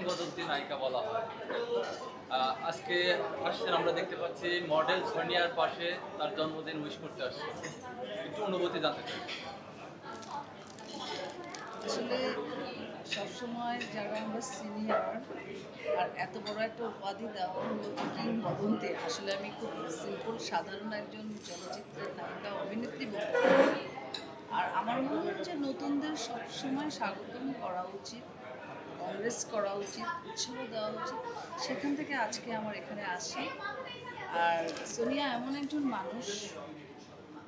কিংবদন্তি নায়িকা বলা হয়। আজকে আসছেন আমরা দেখতে পাচ্ছি মডেল সোনিয়ার পাশে তার জন্মদিন উইশ করতে আসছে। একটু অনুভূতি জানতে চাই। আসলে সবসময় যারা আমরা সিনিয়র আর এত বড় একটা উপাধি দেওয়া হলো কিংবদন্তি আসলে আমি খুব সিম্পল সাধারণ একজন চলচ্চিত্রের নায়িকা, অভিনেত্রী বলতে আর আমার মনে যে নতুনদের সবসময় স্বাগতম করা উচিত। কংগ্রেস করা উচিত, উৎসাহ দেওয়া উচিত। সেখান থেকে আজকে আমার এখানে আসি। আর সোনিয়া এমন একজন মানুষ,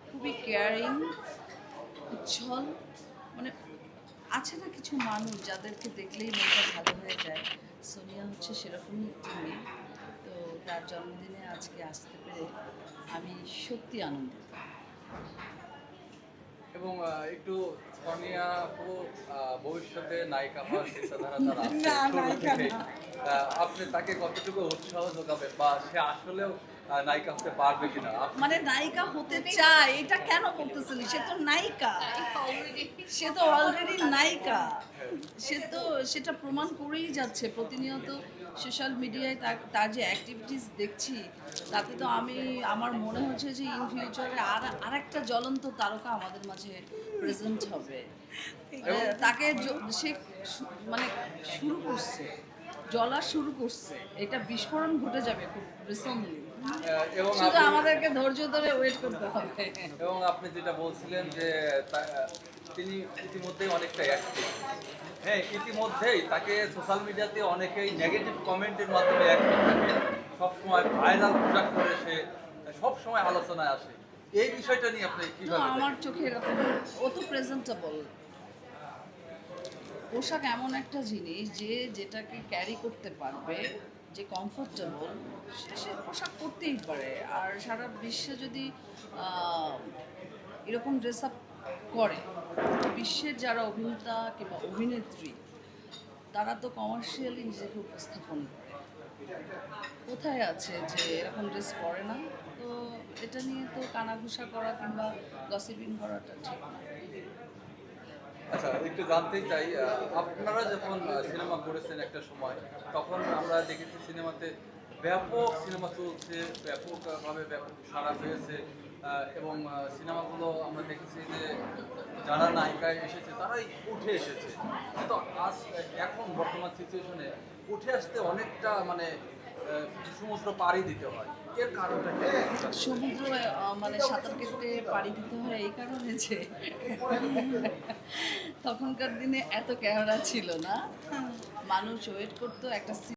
খুবই কেয়ারিং উচ্ছল মানে আছে না কিছু মানুষ যাদেরকে দেখলেই মনটা ভালো হয়ে যায়। সোনিয়া হচ্ছে সেরকমই একটি মেয়ে। তো তার জন্মদিনে আজকে আসতে পেরে আমি সত্যি আনন্দিত। এবং একটু আপু আহ, ভবিষ্যতে নায়িকা হওয়ার চিন্তাধারা তার আছে আপনি তাকে কতটুকু উৎসাহ যোগাবে বা সে আসলেও নায়িকা হতে পারবে কিনা? মানে নায়িকা হতে চায় এটা কেন বলতেছিলি? সে তো নায়িকা। সে তো অলরেডি নায়িকা। সে তো সেটা প্রমাণ করেই যাচ্ছে। প্রতিনিয়ত সোশ্যাল মিডিয়ায় তার তার যে অ্যাক্টিভিটিস দেখছি তাতে তো আমি আমার মনে হচ্ছে যে ইন ফিউচারে আর আর একটা জ্বলন্ত তারকা আমাদের মাঝে প্রেজেন্ট হবে। তাকে সে মানে শুরু করছে। জ্বলা শুরু করছে এটা বিস্ফোরণ ঘটে যাবে খুব রিসেন্টলি এবং শুধু আমাদেরকে ধৈর্য ধরে ওয়েট করতে হবে। এবং আপনি যেটা বলছিলেন যে তিনি ইতিমধ্যেই অনেকটা অ্যাক্টিভ হ্যাঁ ইতিমধ্যেই তাকে সোশ্যাল মিডিয়াতে অনেকেই নেগেটিভ কমেন্টের মাধ্যমে অ্যাক্টিভ থাকে। সবসময় ভাইরাল পোশাক করে সে সবসময় আলোচনায় আসে। এই বিষয়টা নিয়ে আপনি কীভাবে আমার চোখে এরকম ও তো প্রেজেন্টেবল পোশাক এমন একটা জিনিস যে যেটাকে ক্যারি করতে পারবে, যে কমফোর্টেবল সে পোশাক করতেই পারে। আর সারা বিশ্বে যদি এরকম ড্রেস আপ করে বিশ্বের যারা অভিনেতা কিংবা অভিনেত্রী, তারা তো কমার্শিয়ালি নিজেকে উপস্থাপন করে। কোথায় আছে যে এরকম ড্রেস পরে না? তো এটা নিয়ে তো কানাঘুষা করা কিংবা গসিপিং করাটা ঠিক না। আচ্ছা একটু জানতেই চাই আপনারা যখন সিনেমা করেছেন একটা সময়, তখন আমরা দেখেছি সিনেমাতে ব্যাপক সিনেমা চলছে, ব্যাপকভাবে ব্যাপক সারা হয়েছে এবং সিনেমাগুলো আমরা দেখেছি যে যারা নায়িকায় এসেছে, তারাই উঠে এসেছে। কিন্তু আজ, এখন বর্তমান সিচুয়েশনে উঠে আসতে অনেকটা মানে সমুদ্র পাড়ি দিতে হয়। এর কারণটা সমুদ্র মানে সাঁতার কেটে পাড়ি দিতে হয় এই কারণে যে তখনকার দিনে এত ক্যামেরা ছিল না। মানুষ ওয়েট করতো, একটা